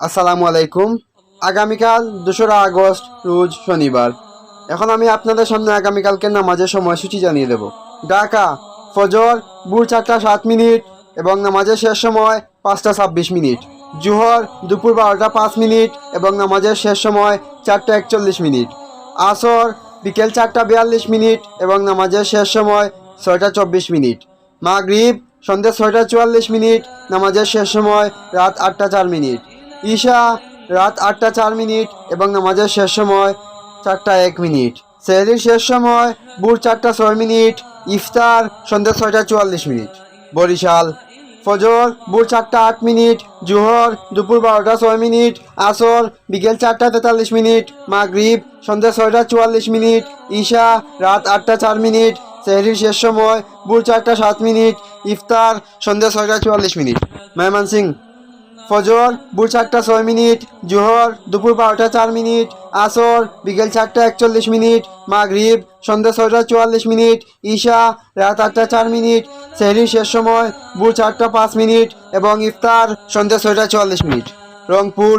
আসসালামু আলাইকুম। আগামীকাল দোসরা আগস্ট, রোজ শনিবার। এখন আমি আপনাদের সামনে আগামীকালকে নামাজের সময়সূচি জানিয়ে দেব। ঢাকা, ফজর, ভোর চারটা সাত মিনিট এবং নামাজের শেষ সময় পাঁচটা ছাব্বিশ মিনিট। জুহর, দুপুর বারোটা পাঁচ মিনিট এবং নামাজের শেষ সময় চারটা একচল্লিশ মিনিট। আসর, বিকেল চারটা বিয়াল্লিশ মিনিট এবং নামাজের শেষ সময় ছয়টা চব্বিশ মিনিট। মাগরিব, সন্ধ্যে ছয়টা চুয়াল্লিশ মিনিট, নামাজের শেষ সময় রাত আটটা চার মিনিট। ঈশা, রাত আটটা চার মিনিট এবং নামাজের শেষ সময় চারটা এক মিনিট। সেহরির শেষ সময় ভোর চারটা ছয় মিনিট, ইফতার সন্ধ্যা ছয়টা চুয়াল্লিশ মিনিট। বরিশাল, ফজর ভোর চারটা আট মিনিট, জোহর দুপুর বারোটা ছয় মিনিট, আসর বিকেল চারটা তেতাল্লিশ মিনিট, মাগরিব সন্ধ্যা ছয়টা চুয়াল্লিশ মিনিট, ঈশা, রাত আটটা চার মিনিট, সেহরির শেষ সময় ভোর চারটা সাত মিনিট, ইফতার সন্ধ্যা ছয়টা চুয়াল্লিশ মিনিট। মেহমান সিং ফজর, ভোর চারটা ছয় মিনিট, জোহর দুপুর বারোটা চার মিনিট, আসর বিকেল চারটা একচল্লিশ মিনিট, মাগরিব সন্ধ্যা ছয়টা চুয়াল্লিশ মিনিট, ঈশা রাত আটটা চার মিনিট, সেহরির শেষ সময় ভোর চারটা পাঁচ মিনিট এবং ইফতার সন্ধ্যা ছয়টা চুয়াল্লিশ মিনিট। রংপুর,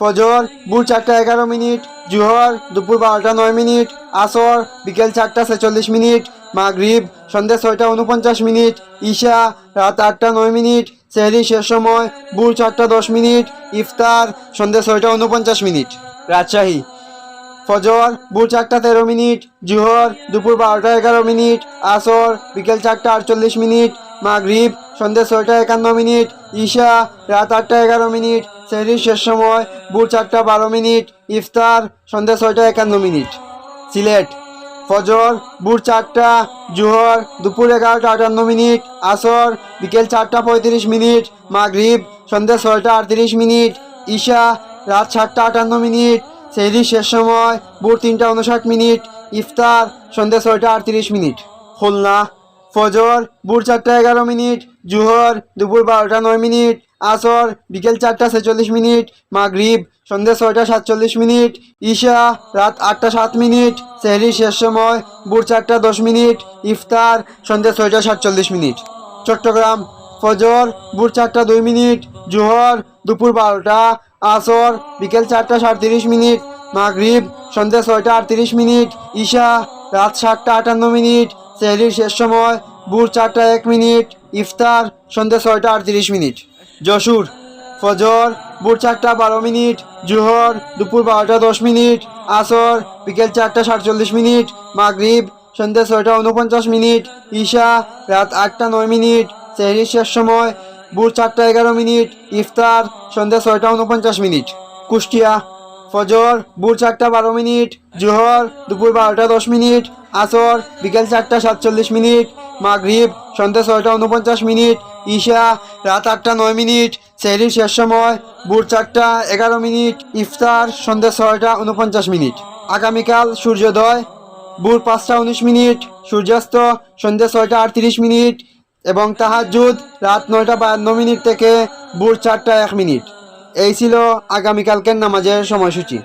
ফজর ভোর চারটা এগারো মিনিট, জোহর দুপুর বারোটা নয় মিনিট, আসর বিকেল চারটা ছেচল্লিশ মিনিট, মাগরিব সন্ধ্যা ছয়টা উনপঞ্চাশ মিনিট, ঈশা রাত আটটা নয় মিনিট সেহরি শেষ সময় ভোর চারটা দশ মিনিট, ইফতার সন্ধ্যা ছয়টা উনপঞ্চাশ মিনিট। রাজশাহী। ফজর, ভোর চারটা তেরো মিনিট, জুহর, দুপুর বারোটা এগারো মিনিট, আসর, বিকেল চারটা আটচল্লিশ মিনিট, মাগরিব, সন্ধ্যা ছয়টা একান্ন মিনিট, ঈশা, রাত আটটা এগারো মিনিট সেহরির শেষ সময় ভোর চারটা বারো মিনিট, ইফতার সন্ধ্যা ছয়টা একান্ন মিনিট। সিলেট। ফজর, ভোর চারটা, জোহর, দুপুর এগারোটা, আটান্ন মিনিট, আসর, বিকেল চারটা, পঁয়ত্রিশ মিনিট, মাগরিব, সন্ধ্যা ছয়টা, আটত্রিশ মিনিট, ঈশা, রাত সাতটা, আটান্ন মিনিট, সেহরির শেষ সময়, ভোর তিনটা, উনষাট মিনিট, ইফতার, সন্ধ্যা ছয়টা, আটত্রিশ মিনিট। খুলনা, ফজর, ভোর চারটা, এগারো মিনিট, জোহর, দুপুর বারোটা, নয় মিনিট, আসর, বিকেল চারটা, ছেচল্লিশ মিনিট, মাগরিব সন্ধ্যা ছয়টা সাতচল্লিশ মিনিট, ঈশা রাত আটটা সাত মিনিট সেহরির শেষ সময় ভোর চারটা দশ মিনিট, ইফতার সন্ধ্যা ছয়টা সাতচল্লিশ মিনিট। চট্টগ্রাম, ফজর ভোর চারটা দুই মিনিট, জোহর দুপুর বারোটা, আসর বিকেল চারটা সাতত্রিশ মিনিট, মাগরিব সন্ধ্যা ছয়টা আটত্রিশ মিনিট, ঈশা রাত সাতটা আটান্ন মিনিট সেহরির শেষ সময় ভোর চারটা এক মিনিট, ইফতার সন্ধ্যা ছয়টা আটত্রিশ মিনিট। যশোর ফজর, ভোর চারটা বারো মিনিট, জোহর, দুপুর বারোটা দশ মিনিট, আসর, বিকেল চারটা সাতচল্লিশ মিনিট, মাগরিব, সন্ধ্যা ছয়টা উনপঞ্চাশ মিনিট, ঈশা, রাত আটটা নয় মিনিট, সেহরির শেষ সময়, ভোর চারটা এগারো মিনিট, ইফতার, সন্ধ্যা ছয়টা উনপঞ্চাশ মিনিট। কুষ্টিয়া, ফজর, ভোর চারটা বারো মিনিট, জোহর, দুপুর বারোটা দশ মিনিট, আসর, বিকেল চারটা সাতচল্লিশ মিনিট, মাগরিব, সন্ধ্যা ছয়টা উনপঞ্চাশ মিনিট ঈশা, রাত আটটা নয় মিনিট সেহরির শেষ সময়, ভোর চারটা এগারো মিনিট, ইফতার সন্ধ্যা ছয়টা উনপঞ্চাশ মিনিট। আগামীকাল সূর্যোদয়, ভোর পাঁচটা উনিশ মিনিট, সূর্যাস্ত সন্ধ্যা ছয়টা আটত্রিশ মিনিট এবং তাহাজুদ রাত নয়টা বায়ান্ন মিনিট থেকে ভোর চারটা এক মিনিট। এই ছিল আগামীকালকের নামাজের সময়সূচি।